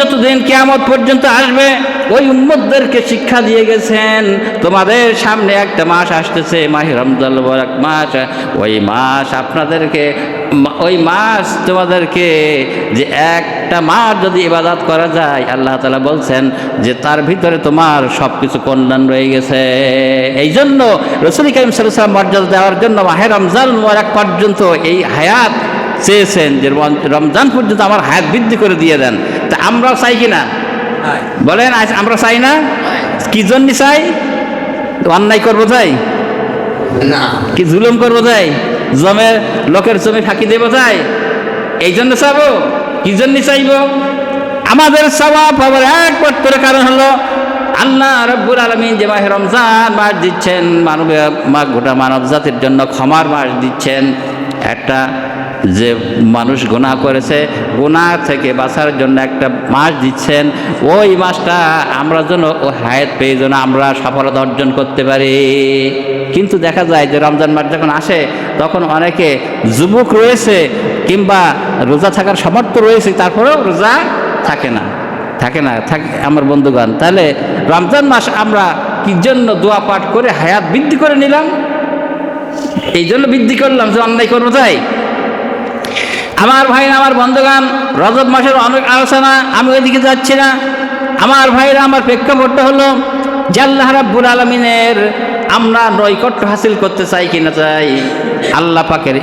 যতদিন কেয়ামত পর্যন্ত আসবে, ওই উম্মতদেরকে শিক্ষা দিয়ে গেছেন, তোমাদের সামনে একটা মাস আসতেছে, মাহি রমজান এক মাস, ওই মাস আপনাদেরকে, ওই মাস তোমাদেরকে যে একটা মাস যদি ইবাদত করা যায়, আল্লাহ তালা বলছেন যে তার ভিতরে তোমার সব কিছু কল্যাণ রয়ে গেছে। এই জন্য রসুল করিম সাল্লাম মর্যাদা দেওয়ার জন্য মাহে রমজান এক পর্যন্ত এই হায়াত চেয়েছেন যে রমজান পর্যন্ত আমার হায়াত বৃদ্ধি করে দিয়ে দেন। তা আমরাও চাই কিনা? বলেন আমরা চাই না? কি জন্য চাই? অন্যায় করব চাই? না। কি জুলুম করব চাই? জমে লোকের জমি ফাঁকি দেবো চাই? এই জন্য চাবো কি জন্য চাইব? আমাদের চাওয়া পাওয়ার একমাত্র কারণ হলো আল্লাহ রব্বুল আলমিন যে মাহে রমজান মাস দিচ্ছেন মানব মা গোটা মানব জাতির জন্য ক্ষমার মাস দিচ্ছেন। একটা যে মানুষ গোনা করেছে গোনা থেকে বাঁচার জন্য একটা মাস দিচ্ছেন, ওই মাসটা আমরা যেন ও হায়াত পেয়ে যেন আমরা সফলতা অর্জন করতে পারি। কিন্তু দেখা যায় যে রমজান মাস যখন আসে, তখন অনেকে যুবক রয়েছে কিংবা রোজা থাকার সামর্থ্য রয়েছে, তারপরেও রোজা থাকে না থাকে না, থাকে আমার বন্ধুগণ। তাহলে রমজান মাস আমরা কি জন্য দোয়া পাঠ করে হায়াত বৃদ্ধি করে নিলাম? এই জন্য বৃদ্ধি করলাম যে অন্যায় করব তাই? আমার ভাই আমার বন্ধুগান, রজব মাসের অনেক আলোচনা, আমি ওইদিকে যাচ্ছি না। আমার ভাইরা আমার প্রেক্ষাপটটা হলো জাল্লাহ রাব্বুল আলমিনের আমরা নৈকট্য হাসিল করতে চাই কিনা চাই, আল্লাহ পাকের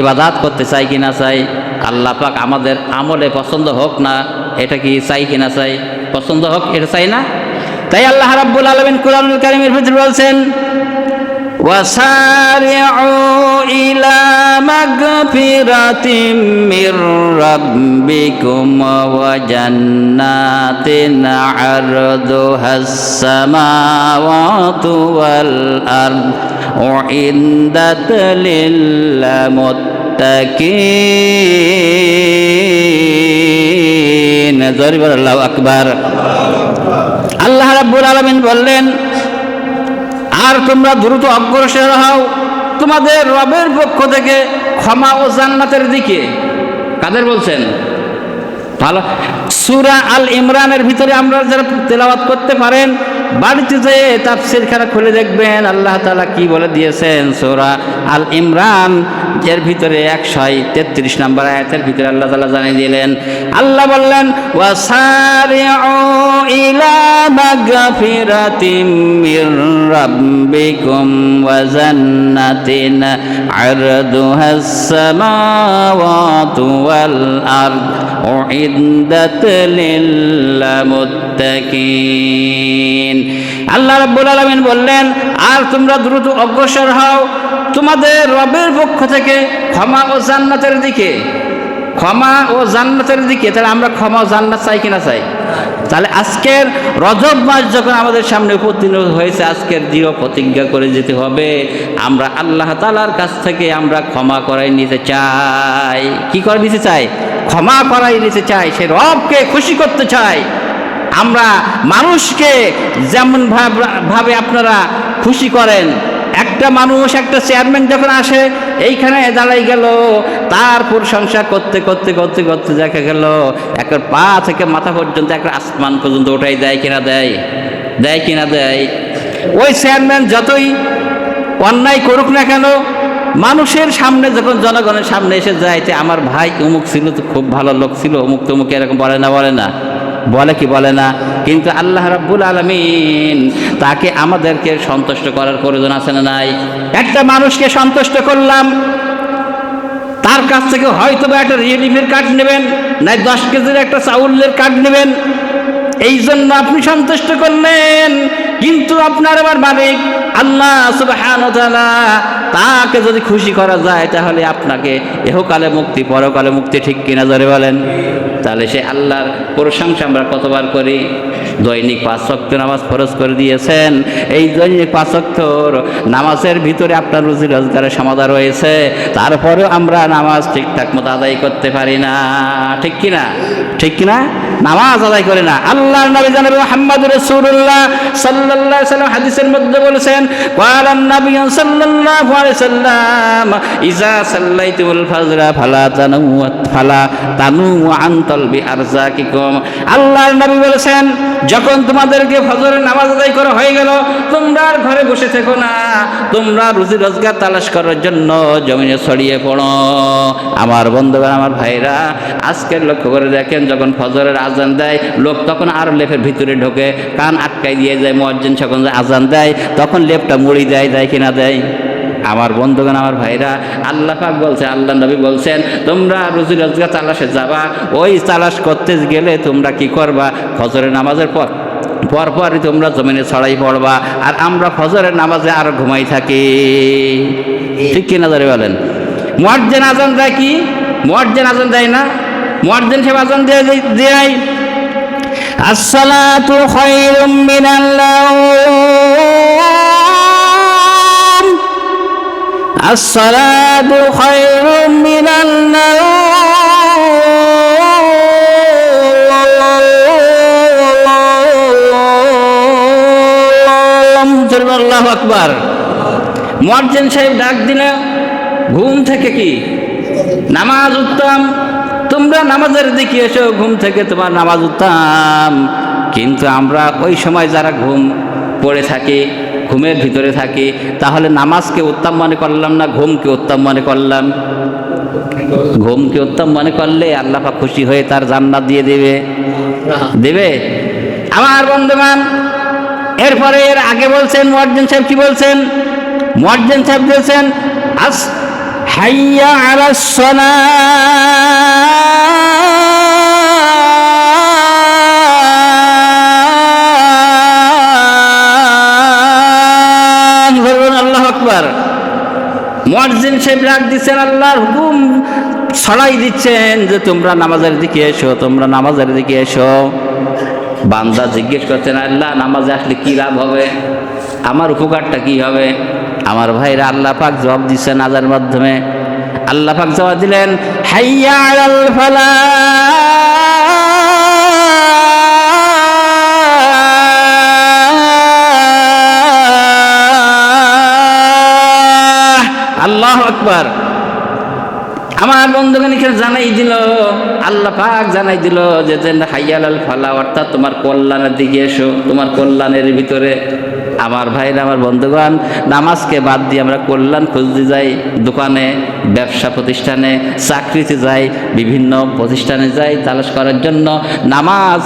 ইবাদাত করতে চাই কিনা চাই, আল্লাহ পাক আমাদের আমলে পছন্দ হোক না, এটা কি চাই কিনা চাই, পছন্দ হোক এটা চাই না? তাই আল্লাহ রাব্বুল আলমিন কোরআনুল কারিমের ভিতরে বলছেন وسارعوا إلى مغفرة من ربكم وجنات عرضها السماوات والأرض أعدت للمتقين ضرب الله أكبر আল্লাহ রাব্বুল আলামিন বললেন আর তোমরা দ্রুত অগ্রসর হও। তোমাদের রবের পক্ষ থেকে ক্ষমা ও জান্নাতের দিকে। কাদের বলছেন? ভালো। সুরা আল ইমরানের ভিতরে আমরা যারা তেলাবাদ করতে পারেন বাড়িতে যেয়ে তাফসির খানা খুলে দেখবেন, আল্লাহ তালা কি বলে দিয়েছেন সুরা আল ইমরান, এর ভিতরে একশয় তেত্রিশ নম্বর আয়াতের ভিতরে আল্লাহ তালা জানিয়ে দিলেন, আল্লাহ বললেন ইলা আল্লাহ রাব্বুল আলামিন বললেন, আর তোমরা দ্রুত অগ্রসর হও তোমাদের রবের পক্ষ থেকে ক্ষমা ও জান্নাতের দিকে। ক্ষমা ও জান্নাতের দিকে। তাহলে আমরা ক্ষমা ও জান্নাত চাই কিনা চাই? তাহলে আজকের রজব মাস যখন আমাদের সামনে উপতীর্ণ হয়েছে, আজকের দৃঢ় প্রতিজ্ঞা করে যেতে হবে, আমরা আল্লাহ তালার কাছ থেকে আমরা ক্ষমা করাই নিতে চাই। কি করে নিতে চাই? ক্ষমা করাই নিতে চাই। সে রবকে খুশি করতে চাই। আমরা মানুষকে যেমন ভাব- আপনারা খুশি করেন, একটা মানুষ, একটা চেয়ারম্যান যখন আসে, এইখানে দাঁড়াই গেল তার প্রশংসা করতে করতে করতে করতে দেখা গেল একটা পা থেকে মাথা পর্যন্ত একটা আসমান পর্যন্ত ওঠাই দেয় কিনা দেয়? দেয় কিনা দেয়? ওই চেয়ারম্যান যতই অন্যায় করুক না কেন, মানুষের সামনে যখন জনগণের সামনে এসে যায়, যে আমার ভাই অমুক ছিল, তো খুব ভালো লোক ছিল, অমুক তমুক এরকম বলে না বলে না। বলে কি বলে না? কিন্তু আল্লাহ রাব্বুল আলমিন তাকে আমাদেরকে সন্তুষ্ট করার প্রয়োজন আছে না নাই? একটা মানুষকে সন্তুষ্ট করলাম, তার কাছ থেকে হয়তো বা একটা রিলিফের কার্ড নেবেন, নাই দশ কেজির একটা চাউলের কার্ড নেবেন এই জন্য আপনি সন্তুষ্ট করলেন। কিন্তু আপনার আবার মালিক আল্লাহ সুবহানাহু ওয়া তাকে যদি খুশি করা যায়, তাহলে আপনাকে এহকালে মুক্তি, পরকালে মুক্তি ঠিক কিনা ধরে বলেন। তাহলে সে আল্লাহর প্রশংসা আমরা কতবার করি? দৈনিক পাঁচ ওয়াক্ত নামাজ ফরজ করে দিয়েছেন। এই দৈনিক পাঁচ ওয়াক্তর নামাজের ভিতরে আপনার রুজি রোজগারের সমাধান রয়েছে। তারপরেও আমরা নামাজ ঠিকঠাক মতো আদায় করতে পারি না। ঠিক কিনা? ঠিক কিনা? নামাজ আদায় করে না। আল্লাহ নবী জানাবে মোহাম্মদ রসুল্লাহ সাল্লাহ সাল্লাম হাদিসের মধ্যে বলেছেন কালান নবী সাল্লাল্লাহু সাল্লাম ইজা সাল্লাইতুল ফাজরা ফালা তানু ফালা তানু আনতাল বি আরজাকিকুম আল্লাহর নবী বলেছেন, যখন তোমাদেরকে ফজরের নামাজ আদায় করা হয়ে গেল, তোমরা আর ঘরে বসে থেকো না। তোমরা রুজি রোজগার তালাশ করার জন্য জমিনে ছড়িয়ে পড়ো। আমার বন্ধুরা আমার ভাইরা আজকের লক্ষ্য করে দেখেন, যখন ফজরের আজ আজান দেয়, লোক তখন আরও লেপের ভিতরে ঢোকে, কান আটকাই দিয়ে যায় মজ্জিন যখন আজান দেয়, তখন লেপটা মুড়ি দেয় দেয় কিনা দেয়। আমার বন্ধুগণ, আমার ভাইরা, আল্লাহ পাক বলছে, আল্লাহ নবী বলছেন, তোমরা রুজি রোজগার তালাশে যাবা, ওই তালাশ করতে গেলে তোমরা কি করবা? ফজরের নামাজের পর পর পরই তোমরা জমিনে ছড়াই পড়বা, আর আমরা ফজরের নামাজে আর ঘুমাই থাকি। ঠিক কিনা ধরে বলেন? মোয়াজ্জেন আজান দেয় কি? মোয়াজ্জেন আজান দেয় না? মোয়াজ্জেন সাহেব আজান দিয়ে দেয় আসসালাতু খায়রুম মিনাল নাওম আসসালাতু খায়রুম মিনাল নাওম আল্লাহু আকবার। মুয়াজ্জিন সাহেব ডাক দিলে ঘুম থেকে কি? নামাজ উত্তম? তোমরা নামাজের দিকে এসো, ঘুম থেকে তোমার নামাজ উত্তম কিন্তু আমরা ওই সময় যারা ঘুম পড়ে থাকি, ঘুমের ভিতরে থাকি, তাহলে নামাজকে উত্তম মনে করলাম না, ঘুমকে উত্তম মনে করলাম? ঘুমকে উত্তম মনে করলে আল্লাহ পাক খুশি হয়ে তার জান্নাত দিয়ে দেবে। দেবে? আমার বন্ধুবান এরপরে এর আগে বলছেন, মুয়াজ্জিন সাহেব কি বলছেন? মুয়াজ্জিন সাহেব বলছেন, আস, হাইয়া আলাস ডাক দিচ্ছেন, আল্লাহর হুকুম ছড়াই দিচ্ছেন যে তোমরা নামাজের দিকে এসো, তোমরা নামাজের দিকে এসো। বান্দা জিজ্ঞেস করছেন, আল্লাহ, নামাজে আসলে কি লাভ হবে? আমার উপকারটা কি হবে? আমার ভাইরা আল্লাহ পাক জবাব দিচ্ছেন আজার মাধ্যমে। আল্লাহ পাক জবাব দিলেন, হাইয়া আলাল ফালাহ আকবার। আমার বন্ধুগণ এখানে জানাই দিল, আল্লাহ পাক জানাই দিল যে হাইয়াল ফালা, অর্থাৎ তোমার কল্যাণের দিকে এসো, তোমার কল্যাণের ভিতরে আমার ভাইরা আমার বন্ধুগণ, নামাজকে বাদ দিয়ে আমরা কল্যাণ খুঁজতে যাই, দোকানে, ব্যবসা প্রতিষ্ঠানে, চাকরিতে যাই, বিভিন্ন প্রতিষ্ঠানে যাই, তালাশ করার জন্য নামাজ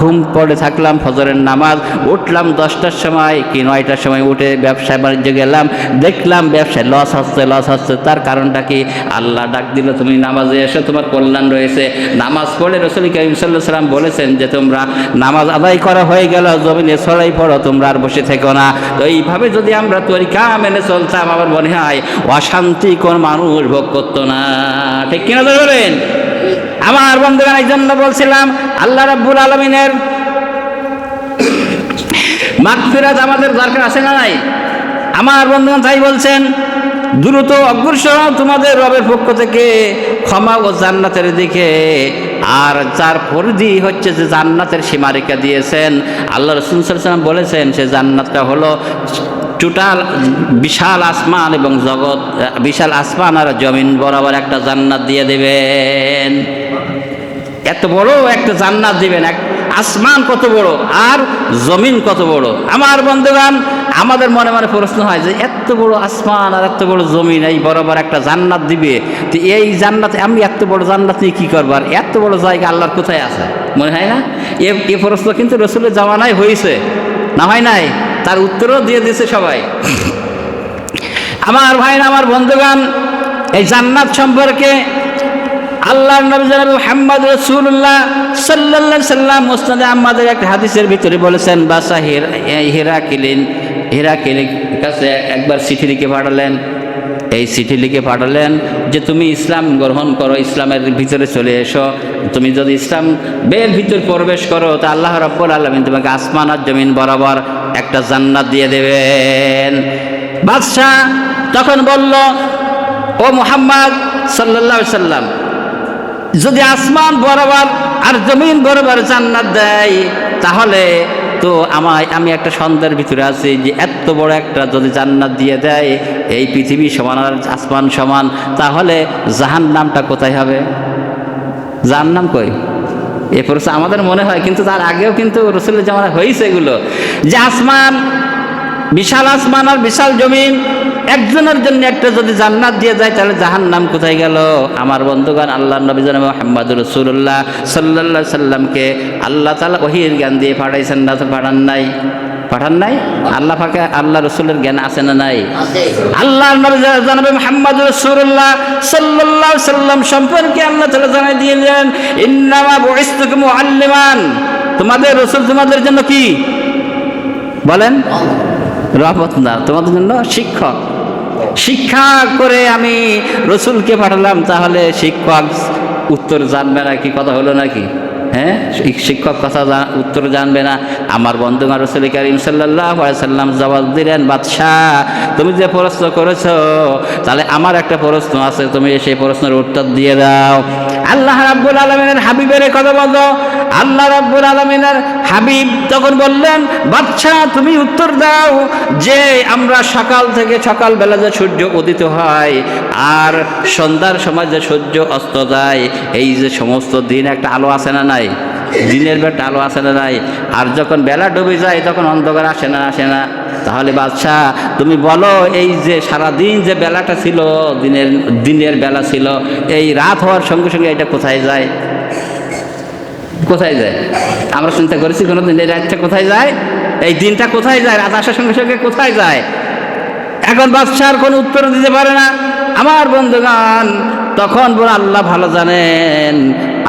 ঘুম পড়ে থাকলাম, ফজরের নামাজ, উঠলাম দশটার সময়, কি নয়টার সময় উঠে ব্যবসায় বাণিজ্য গেলাম, দেখলাম ব্যবসায় লস হচ্ছে লস হচ্ছে, তার কারণটা কি? আল্লাহ ডাক দিল, তুমি নামাজে এসো, তোমার কল্যাণ রয়েছে। নামাজ পড়ে রসুল করিম সাল্লাহ সাল্লাম বলেছেন যে তোমরা নামাজ আদায় করা হয়ে গেল, জমিনে ছড়াই পড়ো, তোমরা আর বসে থেকো না। তো এইভাবে যদি আমরা তরিকা মেনে চলতাম, আমার মনে হয় অশান্তি কোন মানুষ ভোগ করতো না। ঠিক কিনা ধরে বলেন? আমার বন্ধুগণ এই জন্য বলছিলাম, আল্লাহ রাব্বুল আলমিনের মাগফিরাত আমাদের দরকার আছে না নাই? আমার বন্ধুগণ তাই বলছেন, দ্রুত অগ্রসর তোমাদের রবের পক্ষ থেকে, ক্ষমা ও জান্নাতের দিকে। আর যার পরিধি হচ্ছে যে জান্নাতের সীমারেখা দিয়েছেন। আল্লাহ রসুল সাল্লাম বলেছেন, সে জান্নাতটা হলো টোটাল বিশাল আসমান এবং জগৎ, বিশাল আসমান আর জমিন বরাবর একটা জান্নাত দিয়ে দেবেন। এত বড় একটা জান্নাত দিবেন, এক আসমান কত বড় আর জমিন কত বড়? আমার বন্ধুগান আমাদের মনে মনে প্রশ্ন হয় যে এত বড় আসমান আর এত বড় জমিন, এই বরাবর একটা জান্নাত দিবে? তো এই জান্নাত আমি এত বড় জান্নাত নিয়ে কী করব? আর এত বড় জায়গা আল্লাহর কোথায় আছে? মনে হয় না? এ এ প্রশ্ন কিন্তু রসুলের জামানায় হয়েছে না হয় নাই? তার উত্তরও দিয়ে দিয়েছে সবাই। আমার ভাই আমার বন্ধুগান এই জান্নাত সম্পর্কে আল্লাহ সাল্লাল্লাহু সাল্লাম, মুসনাদে আমাদের একটা হাদিসের ভিতরে বলেছেন, বাসা হিরা হিরাকিলিন, হিরাকিলের কাছে একবার চিঠি লিখে পাঠালেন। এই চিঠি লিখে পাঠালেন যে, তুমি ইসলাম গ্রহণ করো, ইসলামের ভিতরে চলে এসো। তুমি যদি ইসলাম বের ভিতর প্রবেশ করো, তা আল্লাহ রাব্বুল আলামিন তোমাকে আসমান আর জমিন বরাবর একটা জান্নাত দিয়ে দেবেন। বাদশাহ তখন বলল, ও মুহাম্মদ সাল্লাল্লাহু সাল্লাম যদি আসমান বরাবর আর জমিন বরাবর জান্নাত দেয়, তাহলে তো আমায়, আমি একটা সন্দেহের ভিতরে আছি যে এত বড় একটা যদি জান্নাত দিয়ে দেয়, এই পৃথিবী সমান আর আসমান সমান, তাহলে জাহান নামটা কোথায় হবে? জাহান নাম কই? এ প্রশ্ন আমাদের মনে হয়, কিন্তু তার আগেও কিন্তু রসুলের জামানা হয়েছে এগুলো। যে আসমান, বিশাল আসমান আর বিশাল জমিন একজনের জন্য একটা যদি জান্নাত দিয়ে যায় তাহলে জাহান নাম কোথায় গেল? আমার বন্ধুগণ আল্লাহ নবী জানাব মোহাম্মদ রসুল্লাহ সাল্লাহ সাল্লামকে আল্লাহ তালা ওহির জ্ঞান দিয়ে পাঠাইছেন না পাঠান নাই? পাঠান নাই? আল্লাহ ফাঁকে আল্লাহ রসুলের জ্ঞান আছে না নাই? আল্লাহ নবী জানাবে মোহাম্মদ রসুল্লাহ সাল্লাহ সাল্লাম সম্পর্কে আল্লাহ তালা জানাই দিলেন ইন্নামা বয়স্তুকে মুআল্লিমান। তোমাদের রসুল তোমাদের জন্য কি? বলেন? রহমত না তোমাদের জন্য শিক্ষক। শিক্ষা করে আমি রসুলকে পাঠালাম, তাহলে শিক্ষক উত্তর জানবে নাকি কথা হলো নাকি? হ্যাঁ? শিক্ষক কথা উত্তর জানবে না। আমার বন্ধুগণ রসুল করিম সাল্লাহ সাল্লাম জবাব দিলেন, বাদশাহ, তুমি যে প্রশ্ন করেছ, তাহলে আমার একটা প্রশ্ন আছে, তুমি সেই প্রশ্নের উত্তর দিয়ে দাও। আল্লাহ রাব্বুল আলমিনের হাবিবের কথা বলো আল্লাহ রাব্বুল আলমিনের হাবিব তখন বললেন বাচ্চা তুমি উত্তর দাও যে আমরা সকাল থেকে সকালবেলা যে সূর্য উদিত হয় আর সন্ধ্যার সময় যে সূর্য অস্ত যায়, এই যে সমস্ত দিন একটা আলো আসে না নাই? দিনের বেলা আলো আসে না নাই? আর যখন বেলা ডুবে যায়, তখন অন্ধকার আসে না আসে না? তাহলে বাদশাহ, তুমি বলো এই যে সারা দিন যে বেলাটা ছিল, দিনের দিনের বেলা ছিল, এই রাত হওয়ার সঙ্গে সঙ্গে এটা কোথায় যায়? কোথায় যায়? আমরা চিন্তা করেছি কোনো দিন এই রাতটা কোথায় যায়? এই দিনটা কোথায় যায়? রাত আসার সঙ্গে সঙ্গে কোথায় যায়? এখন বাদশার কোনো উত্তর দিতে পারে না। আমার বন্ধুগান তখন বলে, আল্লাহ ভালো জানেন।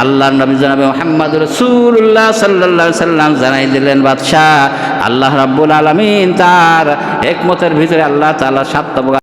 আল্লাহ নবী জানাবে মোহাম্মদ রসুল্লাহ সাল্লাহ সাল্লাম জানাই দিলেন, বাদশাহ, আল্লাহ রাব্বুল আলমিন তার একমতের ভিতরে আল্লাহ তাল্লাহ সাত